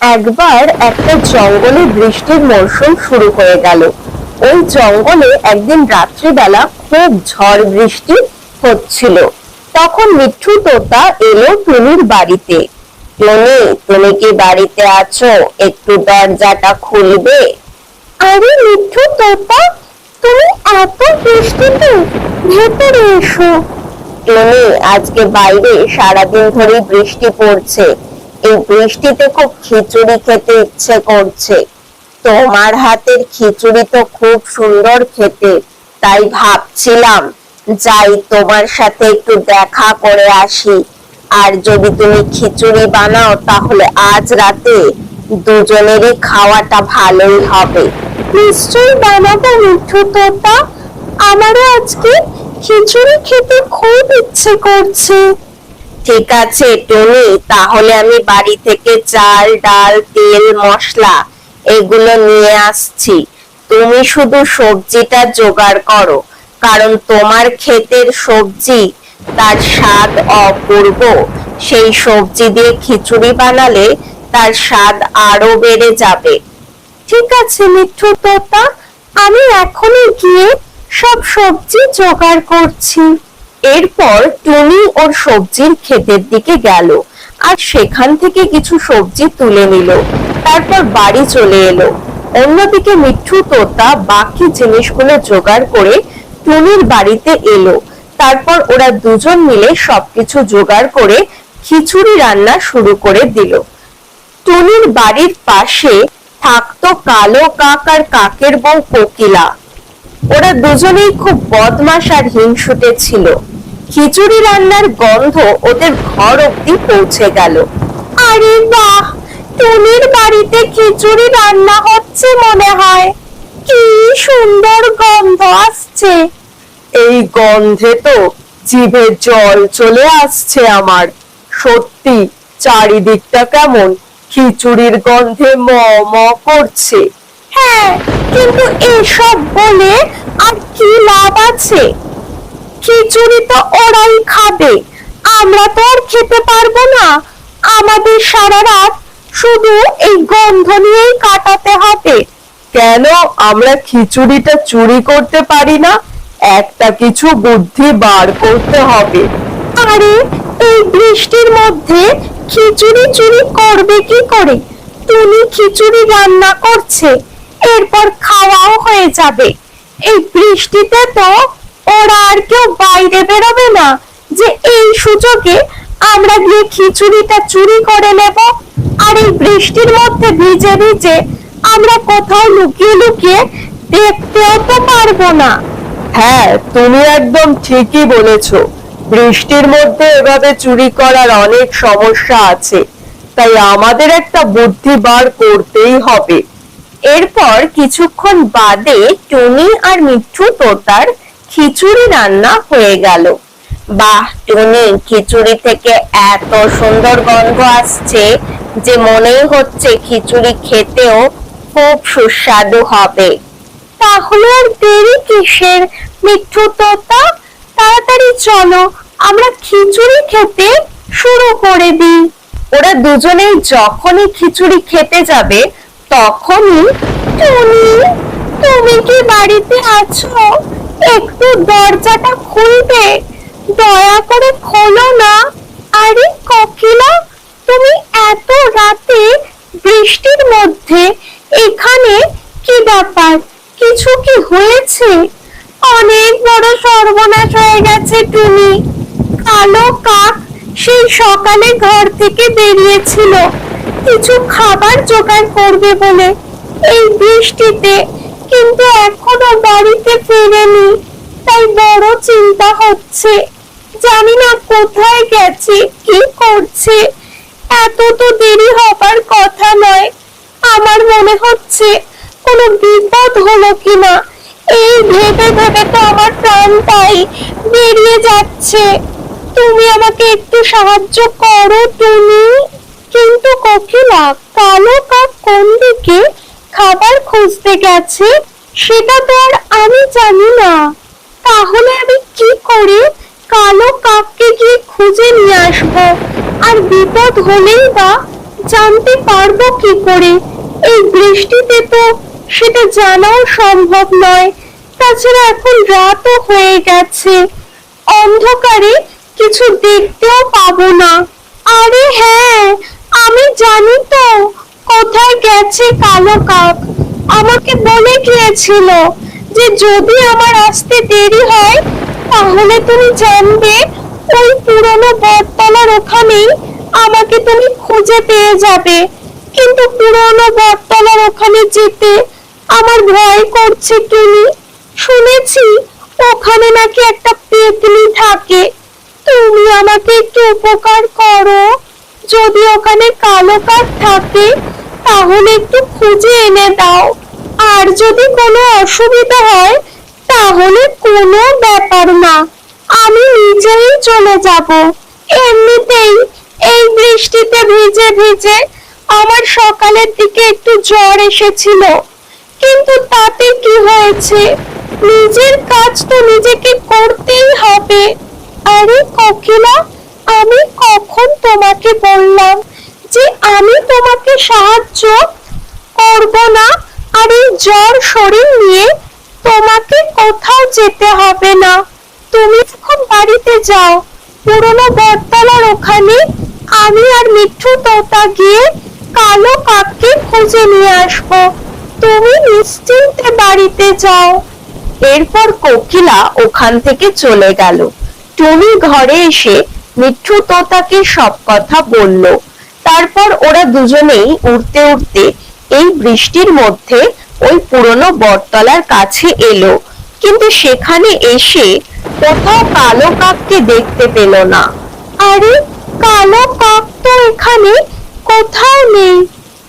একবার একটা জঙ্গলে বৃষ্টির মরশুম শুরু হয়ে গেল। ওই জঙ্গলে একদিন রাত্রিবেলা খুব ঝড় বৃষ্টি হচ্ছিল। তখন মিঠু তোতা এলো টুনির বাড়িতে। টুনি, তুমি কি বাড়িতে আছো? একটু দরজাটা খুলবে? আরে মিঠু তোতা, তুমি এত বৃষ্টিতে ভেতরে এসো। টুনি, আজকে বাইরে সারাদিন ধরে বৃষ্টি পড়ছে। এই বৃষ্টিতে খুব খিচুড়ি খেতে ইচ্ছে করছে। তোমার হাতের খিচুড়ি তো খুব সুন্দর খেতে, তাই ভাবছিলাম যাই তোমার সাথে একটু দেখা করে আসি। আর যদি তুমি খিচুড়ি বানাও, তাহলে আজ রাতে দুজনেরই খাওয়াটা ভালোই হবে। নিশ্চয়ই বানাবো, মিঠু তোতা। আমারও আজকে খিচুড়ি খেতে খুব ইচ্ছে করছে। ঠিক আছে, টনি, তাহলে আমি বাড়ি থেকে চাল, ডাল, তেল, মশলা এগুলো নিয়ে আসছি। তুমি শুধু সবজিটা জোগাড় করো, কারণ তোমার ক্ষেতের সবজি তার স্বাদ অপূর্ব। সেই সবজি দিয়ে খিচুড়ি বানালে তার স্বাদ আরও বেড়ে যাবে। ঠিক আছে, মিঠু তোতা, আমি এখনই গিয়ে সব সবজি জোগাড় করছি। এরপর টুনি ওর সবজির ক্ষেতের দিকে গেল আর সেখান থেকে কিছু সবজি তুলে নিল। তারপর বাড়ি চলে এলো। অন্যদিকে মিঠু, তোতা, বাকি জিনিসগুলো জোগাড় করে টুনির বাড়িতে এলো। তারপর ওরা দুজন মিলে সবকিছু জোগাড় করে খিচুড়ি রান্না শুরু করে দিল। টুনির বাড়ির পাশে থাকতো কালো কাক আর কাকের বউ কোকিলা। ওরা দুজনেই খুব বদমাশ আর হিংসুটে ছিল। খিচুড়ি রান্নার গন্ধ ওদের ঘর অব্দি পৌঁছে গেল। আরে বাহ! টুনির বাড়িতে খিচুড়ি রান্না হচ্ছে মনে হয়। কি সুন্দর গন্ধ আসছে। এই গন্ধে তো জিভে জল চলে আসছে আমার। সত্যি, চারিদিকটা কেমন খিচুড়ির গন্ধে ম ম করছে। হ্যাঁ কিন্তু এসব বলে আর কি লাভ আছে? খিচুড়ি তো ওরাই খাবে? আমরা তো আর খেতে পারব না। আমাদের সারা রাত শুধু এই গন্ধ নিয়েই কাটাতে হবে। কেন আমরা খিচুড়িটা চুরি করতে পারি না? একটা কিছু বুদ্ধি বার করতে হবে। আরে, এই বৃষ্টির মধ্যে খিচুড়ি চুরি করবে কি করে? তুমি খিচুড়ি রান্না করছে, এরপর খাওয়াও হয়ে যাবে। এই বৃষ্টিতে তো ওরা আর কেউ বাইরে বেরোবে না। যে এই সুযোগে আমরা গিয়ে খিচুড়িটা চুরি করে নেব আর এই বৃষ্টির মধ্যে ভিজে ভিজে আমরা কোথাও লুকিয়ে লুকিয়ে দেখতেও তো পারব না। হ্যাঁ তুমি একদম ঠিকই বলেছ। বৃষ্টির মধ্যে এভাবে চুরি করার অনেক সমস্যা আছে। তাই আমাদের একটা বুদ্ধি বার করতেই হবে। এরপর কিছুক্ষণ বাদে টুনি আর মিঠু তোতার খিচুড়ি রান্না হয়ে গেল। বাহ, টুনি, খিচুড়ি থেকে এত সুন্দর গন্ধ আসছে যে মনেই হচ্ছে খিচুড়ি খেতেও খুব সুস্বাদু হবে। তাহলে আর দেরি কিসের? মিঠু তোতা, তাড়াতাড়ি চলো, আমরা খিচুড়ি খেতে শুরু করে দিই। ওরা দুজনেই যখনই খিচুড়ি খেতে যাবে, তখনই, টুনি, তুমি কি বাড়িতে আছো? একটু দরজাটা খুলবে। দয়া করে খোলো না। আরে কোকিলা তুমি এত রাতে বৃষ্টির মধ্যে, এখানে কি ব্যাপার? কিছু কি হয়েছে? অনেক বড় সর্বনাশ হয়ে গেছে তুমি। কালো কাক সেই সকালে ঘর থেকে বেরিয়েছিল। কিছু খাবার জোগাড় করবে বলে। এই বৃষ্টিতে কিন্তু এখনও বাড়িতে ফেরেনি। তাই বড় চিন্তা হচ্ছে। জানি না কোথায় গেছে, কি করছে। এত তো দেরি হবার কথা নয়। আমার মনে হচ্ছে কোনো বিপদ হলো কিনা। এই ভেবে ভেবে তো আমার প্রাণ প্রাণটাই বেরিয়ে যাচ্ছে। তুমি আমাকে একটু সাহায্য করো তুমি কিন্তু কোকিলা, কালো কাক কোন দিকে? খাবার খুঁজতে গেছে, সেটা তো আর আমি জানি না। তাহলে আমি কি করে কালো কাককে গিয়ে খুঁজে নিয়ে আসব? আর বিপদ হলেই বা জানতে পারব কি করে? এই বৃষ্টিতে তো সেটা জানাও সম্ভব নয়। তাছাড়া এখন রাতও হয়ে গেছে। অন্ধকারে কিছু দেখতেও পাবো না। আরে হ্যাঁ আমি জানি তো। কোথায় গেছে কালো কাক? আমাকে বলে গিয়েছিল যে যদি আমার আসতে দেরি হয়, তাহলে তুমি জানবে ওই পুরনো বটতলার ওখানেই আমাকে তুমি খুঁজে পেয়ে যাবে। কিন্তু পুরনো বটতলার ওখানে যেতে আমার ভয় করছে তুমি শুনেছি ওখানে নাকি একটা পেতনি থাকে। তুমি আমাকে একটু উপকার করো। যদি ওখানে কালো কাক থাকে তাহলে একটু খুঁজে এনে দাও। আর যদি কোনো অসুবিধা হয়, তাহলে কোনো ব্যাপার না। আমি নিজেই চলে যাব। এমনিতেই এই বৃষ্টিতে ভিজে ভিজে আমার সকালের দিকে একটু জ্বর এসেছিল। কিন্তু তাতে কি হয়েছে? নিজের কাজ তো নিজেকে করতেই হবে। আরে কোকিলা আমি কখন তোমাকে বললাম যে আমি তোমাকে সাহায্য করব না, আর এই জ্বর শরীর নিয়ে তোমাকে কোথাও যেতে হবে না। তুমি যখন বাড়িতে যাও। পুরনো বটতলার ওখানে আমি আর মিঠু তোতা গিয়ে কালো কাককে খুঁজে নিয়ে আসব। তুমি নিশ্চিন্তে বাড়িতে যাও। এরপর কোকিলা ওখান থেকে চলে গেল। টুনি ঘরে এসে মিঠু তোতাকে সব কথা বলল। তারপর ওরা দুজনেই উঠতে উঠতে এই বৃষ্টির মধ্যে ওই পুরনো বটতলার কাছে এলো। কিন্তু সেখানে এসে কোথাও কালো কাককে দেখতে পেল না। আরে, কালো কাক তো এখানে কোথাও নেই।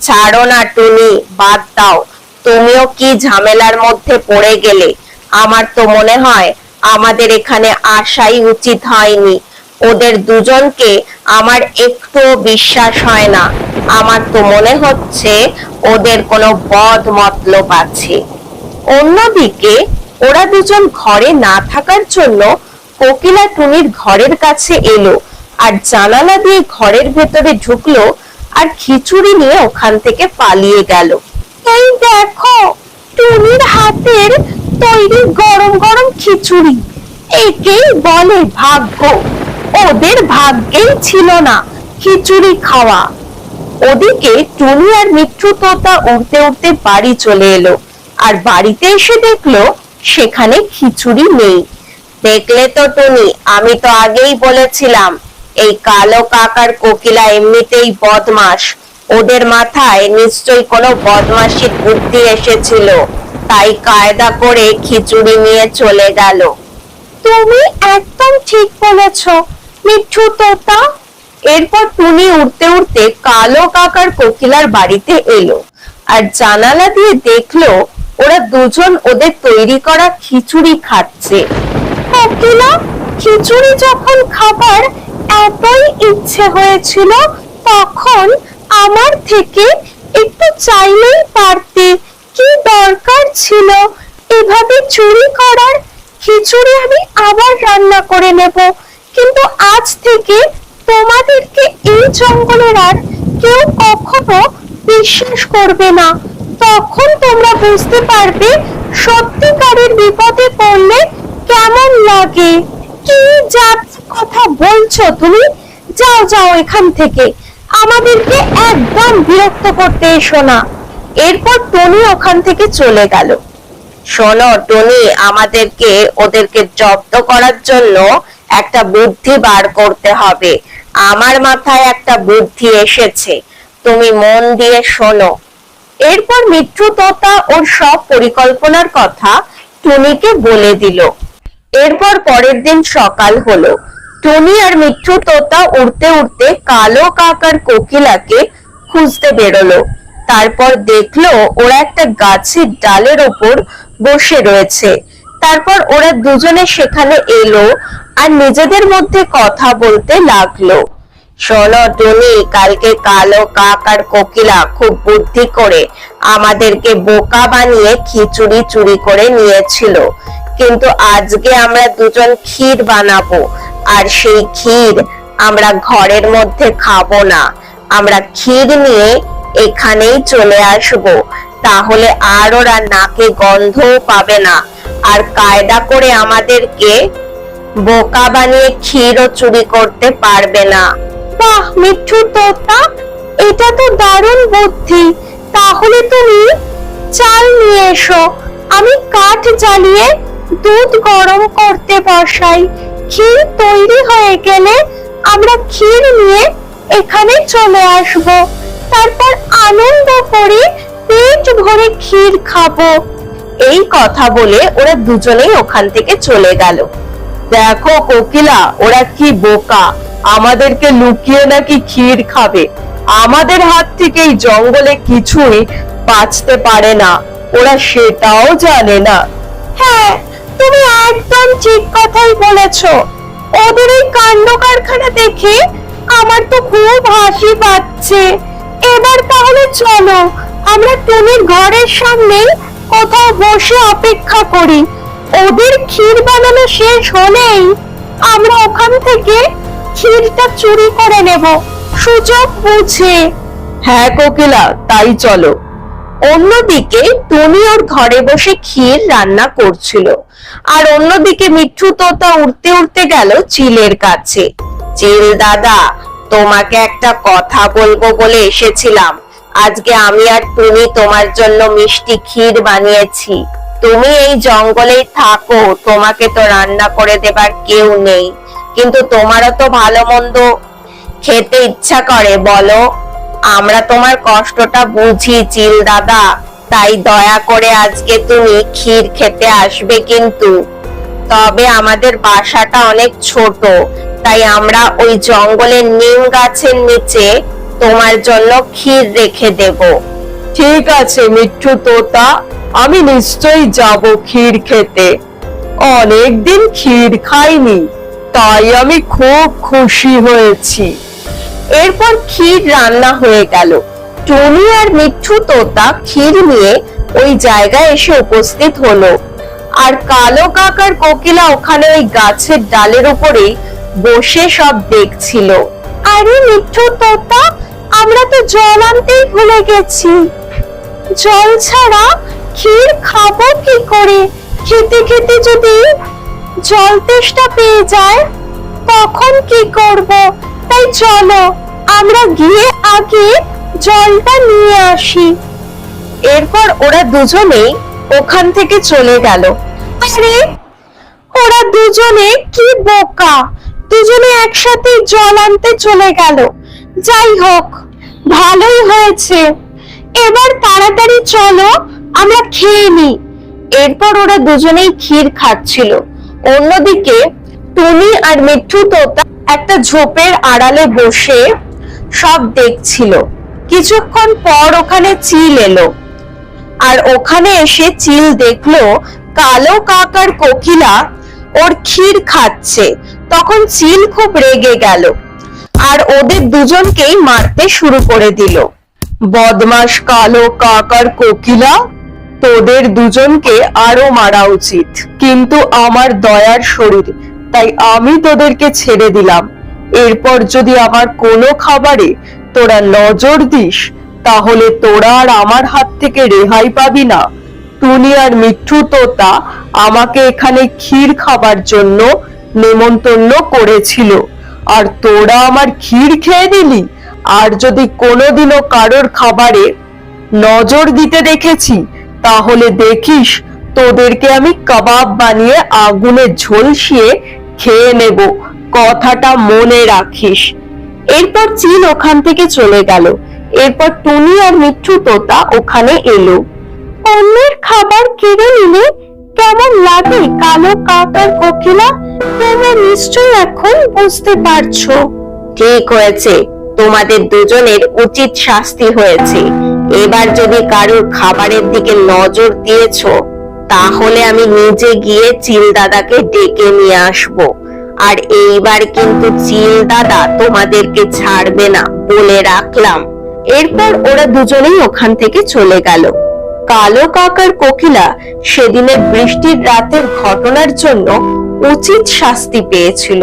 ছাড়ো না টুনি, বাদ দাও। তুমিও কি ঝামেলার মধ্যে পড়ে গেলে? আমার তো মনে হয় আমাদের এখানে আসাই উচিত হয়নি। ওদের দুজনকে আমার একটুও বিশ্বাস হয় না। আমার তো মনে হচ্ছে ওদের কোনো বদ মতলব আছে। অন্যদিকে, ওরা দুজন ঘরে না থাকার জন্য কোকিলা টুনির ঘরের কাছে এলো আর জানালা দিয়ে ঘরের ভেতরে ঢুকলো আর খিচুড়ি নিয়ে ওখান থেকে পালিয়ে গেল। এই দেখো, টুনির হাতের তৈরি গরম গরম খিচুড়ি। একেই বলে ভাগ্য। ওদের ভাগ্যেই ছিল না খিচুড়ি খাওয়া। ওদিকে টুনি আর মিঠু তোতা উড়তে উড়তে বাড়ি চলে এলো আর বাড়িতে এসে দেখল সেখানে খিচুড়ি নেই। দেখলে তো টুনি, আমি তো আগেই বলেছিলাম, এই কালো কাকার কোকিলা এমনিতেই বদমাস ওদের মাথায় নিশ্চয়ই কোনো বদমাশির বুদ্ধি এসেছিল, তাই কায়দা করে খিচুড়ি নিয়ে চলে গেল। তুমি একদম ঠিক বলেছ মিঠু তোতা এরপর টুনি উড়তে উড়তে কালো কাকার কোকিলার বাড়িতে এলো আর জানালা দিয়ে দেখল ওরা দুজন ওদের তৈরি করা খিচুড়ি খাচ্ছে। কোকিলা, খিচুড়ি যখন খাবার এতই ইচ্ছে হয়েছিল, তখন আমার থেকে একটু চাইলেই পারতে। কি দরকার ছিল? এভাবে চুরি করার খিচুড়ি আমি আবার রান্না করে নেব। কিন্তু আজ থেকে তোমাদেরকে এই জঙ্গলের আর কেউ কখনো বিশ্বাস করবে না। তখন তোমরা বুঝতে পারবে সত্যিকারের বিপদে পড়লে কেমন লাগে। কি জাত কথা বলছো তুমি? যাও যাও এখান থেকে। আমাদেরকে একদম বিরক্ত করতে এসো না। এরপর টনি ওখান থেকে চলে গেল। শোনো টনি, আমাদেরকে ওদেরকে জব্দ করার জন্য একটা বুদ্ধি বার করতে হবে। আমার মাথায় একটা বুদ্ধি এসেছে। তুমি মন দিয়ে শোনো। এরপর মিত্র তোতা ওর সব পরিকল্পনার কথা টুনিকে বলে দিল। এরপর পরের দিন সকাল হলো। টুনি আর মিঠু তোতা উড়তে উড়তে কালো কাকার কোকিলাকে খুঁজতে বেরোলো। তারপর দেখল ওরা একটা গাছের ডালের ওপর বসে রয়েছে। তারপর ওরা দুজনে সেখানে এলো। আর নিজেদের মধ্যে কথা বলতে লাগল। শোনো টুনি, কালকে কালো কাক আর কোকিলা খুব বুদ্ধি করে আমাদেরকে বোকা বানিয়ে খিচুড়ি চুরি করে নিয়েছিল। কিন্তু আজকে আমরা দুজন ক্ষীর বানাবো, আর সেই ক্ষীর আমরা ঘরের মধ্যে খাব না। আমরা ক্ষীর নিয়ে এখানেই চলে আসব, তাহলে আর ওরা নাকে গন্ধও পাবে না। আর কায়দা করে আমাদেরকে বোকা বানিয়ে ক্ষীরও চুরি করতে পারবে না। বাহ মিঠু তোতা এটা তো দারুণ বুদ্ধি। তাহলে তুমি চাল নিয়ে এসো। আমি কাঠ জ্বালিয়ে দুধ গরম করতে বসাই। ক্ষীর তৈরি হয়ে গেলে আমরা ক্ষীর নিয়ে এখানে চলে আসব। তারপর আনন্দ করে পেট ভরে ক্ষীর খাব। এই কথা বলে ওরা দুজনেই ওখান থেকে চলে গেল। দেখো কোকিলা, ওরা কি বোকা? আমাদেরকে লুকিয়ে নাকি ক্ষীর খাবে? আমাদের হাত থেকে এই জঙ্গলে কিছুই বাঁচতে পারে না। ওরা সেটাও জানে না। হ্যাঁ তুমি একদম ঠিক কথাই বলেছ। ওদের এই কাণ্ড কারখানা দেখে আমার তো খুব হাসি পাচ্ছে। এবার তাহলে চলো, আমরা টুনির ঘরের সামনে কোথাও বসে অপেক্ষা করি। ওদের ক্ষীর বানানো শেষ হলেই আমরা ওখান থেকে ক্ষীরটা চুরি করে নেব। সুযোগ বুঝে। হ্যাঁ কোকিলা, তাই চলো। অন্যদিকে টুনি ওর ঘরে বসে ক্ষীর রান্না করছিল। আর অন্যদিকে মিঠু তোতা উড়তে উড়তে গেল চিলের কাছে। চিল দাদা, তোমাকে একটা কথা বলব বলে এসেছিলাম। আজকে আমি আর তুমি তোমার জন্য মিষ্টি ক্ষীর বানিয়েছি। তুমি এই জঙ্গলেই থাকো, তোমাকে তো রান্না করে দেবার কেউ নেই। কিন্তু তোমারও তো ভালো মন্দ খেতে ইচ্ছা করে, বলো। আমরা তোমার কষ্টটা বুঝি চিল দাদা। তাই দয়া করে আজকে তুমি ক্ষীর খেতে আসবে কিন্তু। তবে আমাদের বাসাটা অনেক ছোট, তাই আমরা ওই জঙ্গলের নিম গাছের নিচে তোমার জন্য ক্ষীর রেখে দেব। ঠিক আছে, মিঠু তোতা। আমি নিশ্চয়ই যাব ক্ষীর খেতে। অনেকদিন ক্ষীর খাইনি, তাই আমি খুব খুশি হয়েছি। এরপর ক্ষীর রান্না হয়ে গেল। টনি আর মিঠু তোতা ক্ষীর নিয়ে ওই জায়গায় এসে উপস্থিত হলো। আর কালো কাকার কোকিলা ওখানে ওই গাছের ডালের উপরে বসে সব দেখছিল। আরে মিঠু তোতা, আমরা তো জল আনতেই ভুলে গেছি। জল ছাড়া ক্ষীর খাব কি করে? খেতে খেতে যদি জল তেষ্টা পেয়ে যায়, তখন কি করব? তাই চলো, আমরা গিয়ে আগে জলটা নিয়ে আসি। এরপর ওরা দুজনেই ওখান থেকে চলে গেল। আরে, ওরা দুজনে কি বোকা? দুজনে একসাথে জল আনতে চলে গেল। যাই হোক, ভালোই হয়েছে। এবার তাড়াতাড়ি চলো আমরা খেয়ে নিই। এরপর ওরা দুজনেই ক্ষীর খাচ্ছিল। অন্যদিকে টুনি আর মিঠু তোতা একটা ঝোপের আড়ালে বসে সব দেখছিল। কিছুক্ষণ পর ওখানে চিল এলো। আর ওখানে এসে চিল দেখল, কালো কাকার কোকিলা ওর ক্ষীর খাচ্ছে। তখন চিল খুব রেগে গেল আর ওদের দুজনকেই মারতে শুরু করে দিল। বদমাস কালো কাকার কোকিলা? তোদের দুজনকে আরও মারা উচিত। কিন্তু আমার দয়ার শরীর, তাই আমি তোদেরকে ছেড়ে দিলাম। এরপর যদি আমার কোনো খাবারে তোরা নজর দিস, তাহলে তোরা আর আমার হাত থেকে রেহাই পাবি না। টুনি আর মিঠু তোতা আমাকে এখানে ক্ষীর খাবার জন্য নেমন্তন্ন করেছিল। আর তোরা আমার ক্ষীর খেয়ে দিলি আর যদি কোনোদিনও কারোর খাবারে নজর দিতে দেখেছি তাহলে দেখিস, তোদেরকে আমি কাবাব বানিয়ে আগুনে ঝলসিয়ে খেয়ে নেব। কথাটা মনে রাখিস। এরপর চিল ওখান থেকে চলে গেল। এরপর টুনি আর মিঠু তোতা ওখানে এলো। অন্যের খাবার কেড়ে নিলে কেমন লাগে কালো কাকার কোকিলা? তোমরা নিশ্চয়ই এখন বুঝতে পারছ। ঠিক হয়েছে। তোমাদের দুজনের উচিত শাস্তি হয়েছে। এবার যদি কারোর খাবারের দিকে নজর দিয়েছ, তাহলে আমি নিজে গিয়ে চিল দাদাকে ডেকে নিয়ে আসব। আর এইবার কিন্তু চিল দাদা তোমাদেরকে ছাড়বে না বলে রাখলাম। এরপর ওরা দুজনেই ওখান থেকে চলে গেল। কালো কাকার কোকিলা সেদিনের বৃষ্টির রাতের ঘটনার জন্য উচিত শাস্তি পেয়েছিল।